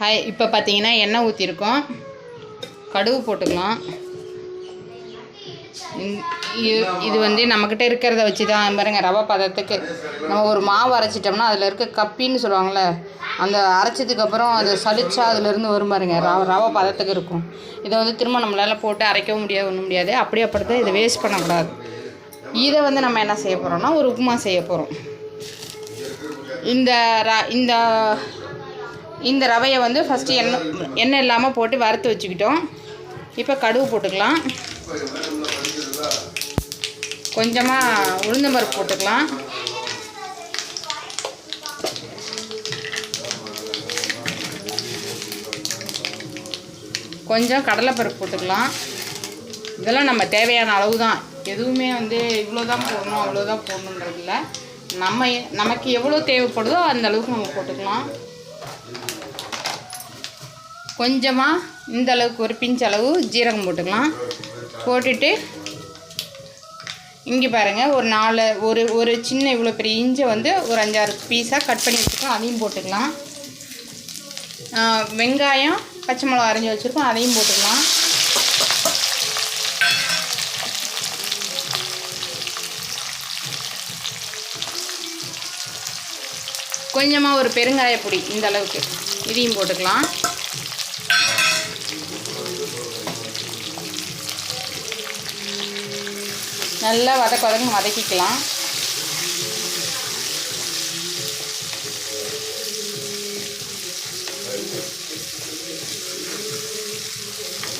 Hi இப்போ பார்த்தீங்கன்னா எண்ணெய் ஊற்றிருக்கோம் கடுகு போட்டுக்கலாம். இது- இது வந்து நம்மக்கிட்ட இருக்கிறத வச்சு தான் பாருங்க ரவை பதத்துக்கு. நம்ம ஒரு மாவு அரைச்சிட்டோம்னா அதில் இருக்க கப்பின்னு சொல்லுவாங்கள்ல அந்த அரைச்சதுக்கப்புறம் அதை சளிச்சா அதுலேருந்து வரும் பாருங்க ரவை ரவை பதத்துக்கு இருக்கும். இதை வந்து திரும்ப நம்மளால் போட்டு அரைக்கவும் முடியாது ஒன்றும் முடியாது. அப்படியே அப்படித்தான் இதை வேஸ்ட் பண்ணக்கூடாது. இதை வந்து நம்ம என்ன செய்ய போகிறோம்னா ஒரு உப்புமா செய்ய போகிறோம் இந்த ர இந்த இந்த ரவையை வந்து ஃபஸ்ட்டு எண்ணெய் எண்ணெய் இல்லாமல் போட்டு வறுத்து வச்சுக்கிட்டோம். இப்போ கடுகு போட்டுக்கலாம். கொஞ்சமாக உளுந்தம்பருப்பு போட்டுக்கலாம். கொஞ்சம் கடலைப்பருப்பு போட்டுக்கலாம். இதெல்லாம் நம்ம தேவையான அளவு தான் எதுவுமே வந்து இவ்வளோ தான் போடணும் அவ்வளோ தான் போடணுன்றது இல்லை. நம்ம நமக்கு எவ்வளோ தேவைப்படுதோ அந்த அளவுக்கு நம்ம போட்டுக்கலாம். கொஞ்சமாக இந்த அளவுக்கு ஒரு பிஞ்ச் அளவு ஜீரகம் போட்டுக்கலாம். போட்டுட்டு இங்கே பாருங்கள் ஒரு நாலு ஒரு ஒரு சின்ன இவ்வளோ பெரிய இஞ்சை வந்து ஒரு அஞ்சாறு பீஸாக கட் பண்ணி வச்சுருக்கோம். அதையும் போட்டுக்கலாம். வெங்காயம் பச்சை மிளகா அரைஞ்சி வச்சுருக்கோம். அதையும் போட்டுக்கலாம். கொஞ்சமாக ஒரு பெருங்காய பொடி இந்த அளவுக்கு. இதையும் போட்டுக்கலாம். நல்லா வதக்க வதங்க வதக்கிக்கலாம்.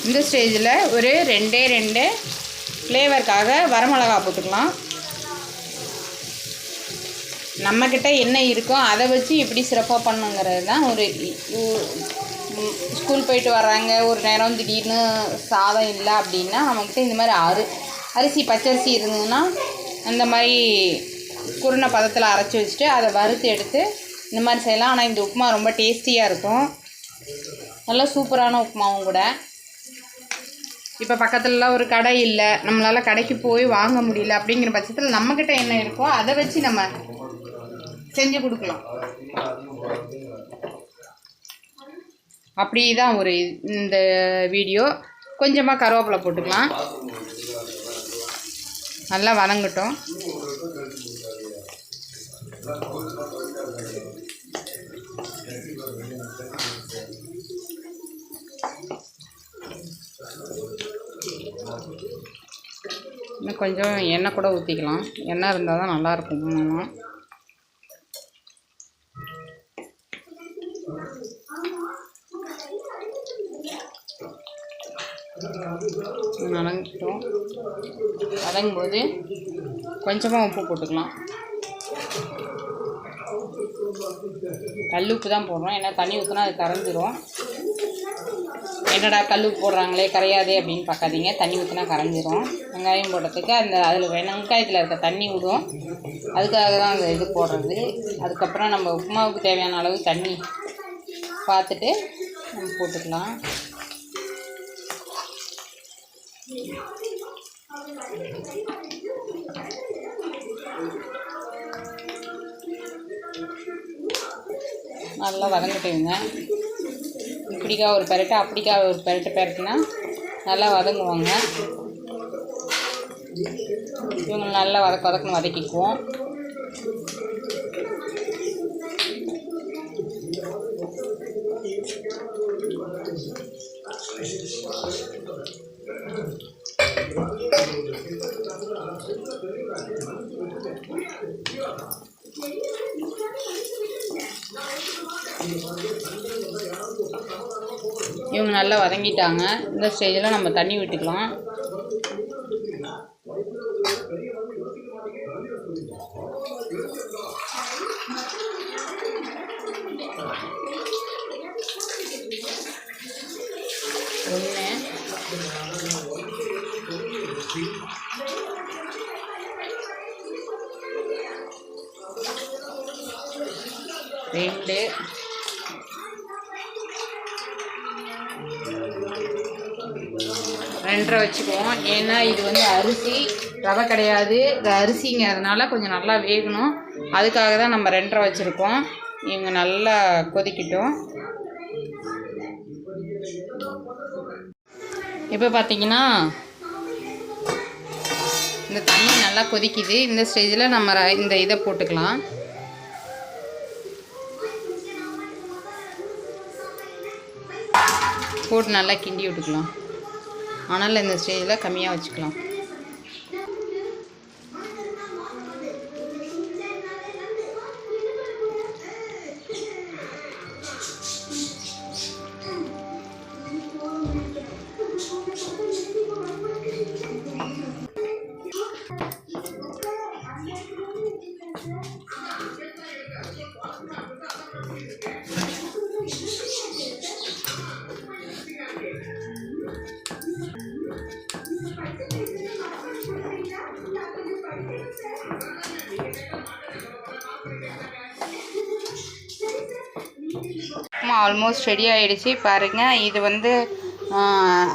இந்த ஸ்டேஜில் ஒரு ரெண்டே ரெண்டு ஃப்ளேவருக்காக வரமிளகா போட்டுக்கலாம். நம்மக்கிட்ட என்ன இருக்கோ அதை வச்சு எப்படி சிறப்பாக பண்ணுங்கிறது தான் ஒரு ஸ்கூல் போயிட்டு வர்றாங்க ஒரு நேரம் திடீர்னு சாதம் இல்லை அப்படின்னா நம்மக்கிட்ட இந்த மாதிரி ஆறு அரிசி பச்சரிசி இருந்ததுன்னா அந்த மாதிரி குருணை பதத்தில் அரைச்சி வச்சுட்டு அதை வறுத்து எடுத்து இந்த மாதிரி செய்யலாம். ஆனால் இந்த உப்புமா ரொம்ப டேஸ்டியாக இருக்கும். நல்லா சூப்பரான உப்புமாவும் கூட. இப்போ பக்கத்துலலாம் ஒரு கடை இல்லை. நம்மளால் கடைக்கு போய் வாங்க முடியல அப்படிங்கிற பட்சத்தில் நம்மக்கிட்ட என்ன இருக்கோ அதை வச்சு நம்ம செஞ்சு கொடுக்கலாம். அப்படி தான் ஒரு இந்த வீடியோ. கொஞ்சமாக கருவேப்பிலை போட்டுக்கலாம். நல்லா வதங்கட்டும். இன்னும் கொஞ்சம் எண்ணெய் கூட ஊற்றிக்கலாம் எண்ணெய் இருந்தால் தான் நல்லாயிருக்கும் உப்புமாலாம். வதங்கட்டும் வதங்கும் போது கொஞ்சமாக உப்பு போட்டுக்கலாம். கல் உப்பு தான் போடுறோம். ஏன்னா தண்ணி ஊற்றினா அது கரைஞ்சிரும். என்னடா கல் உப்பு போடுறாங்களே கரையாதே அப்படின்னு பார்க்காதீங்க. தண்ணி ஊற்றினா கரைஞ்சிரும். வெங்காயம் போடுறதுக்கு அந்த அதில் வெங்காயத்தில் இருக்க தண்ணி விடும் அதுக்காக தான் அந்த இது போடுறது. அதுக்கப்புறம் நம்ம உப்புமாவுக்கு தேவையான அளவு தண்ணி பார்த்துட்டு நம்ம போட்டுக்கலாம். நல்லா வதங்கிட்டுங்க. இப்படிக்காய் ஒரு பெரட்டு அப்படிக்காய் ஒரு பெரட்டு பெரட்டுனா நல்லா வதங்குவாங்க. இவங்க நல்லா வதக்க வதக்கணும் வதக்கிக்குவோம். இவங்க நல்லா வதங்கிட்டாங்க. இந்த ஸ்டேஜில் நம்ம தண்ணி விட்டுக்கலாம் ஒன்று ரெண்டு ரெண்டரை வச்சுக்குவோம். ஏன்னா இது வந்து அரிசி ரவை கிடையாது. இது அரிசிங்கிறதுனால கொஞ்சம் நல்லா வேகணும். அதுக்காக தான் நம்ம ரெண்டரை வச்சுருக்கோம். இவங்க நல்லா கொதிக்கட்டும். இப்போ பார்த்தீங்கன்னா இந்த தண்ணி நல்லா கொதிக்குது. இந்த ஸ்டேஜில் நம்ம ர- இந்த இதை போட்டுக்கலாம். போட்டு நல்லா கிண்டி விட்டுக்கலாம். ஆனால் இந்த ஸ்டேஜில் கம்மியாக வச்சுக்கலாம். உப்புமா ஆல்மோஸ்ட் ரெடி ஆகிடுச்சு பாருங்கள் இது வந்து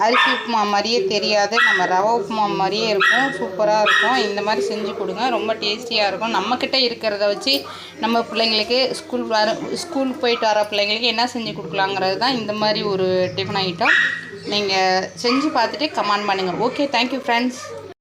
அரிசி உப்புமா மாதிரியே தெரியாது. நம்ம ரவை உப்புமா மாதிரியே இருக்கும். சூப்பராக இருக்கும். இந்த மாதிரி செஞ்சு கொடுங்க. ரொம்ப டேஸ்டியாக இருக்கும். நம்மக்கிட்ட இருக்கிறத வச்சு நம்ம பிள்ளைங்களுக்கு ஸ்கூல் வர ஸ்கூலுக்கு போயிட்டு வர பிள்ளைங்களுக்கு என்ன செஞ்சு கொடுக்கலாங்கிறது தான் இந்த மாதிரி ஒரு டிஃபன் ஐட்டம் நீங்கள் செஞ்சு பார்த்துட்டு கமெண்ட் பண்ணுங்கள் ஓகே தேங்க்யூ ஃப்ரெண்ட்ஸ்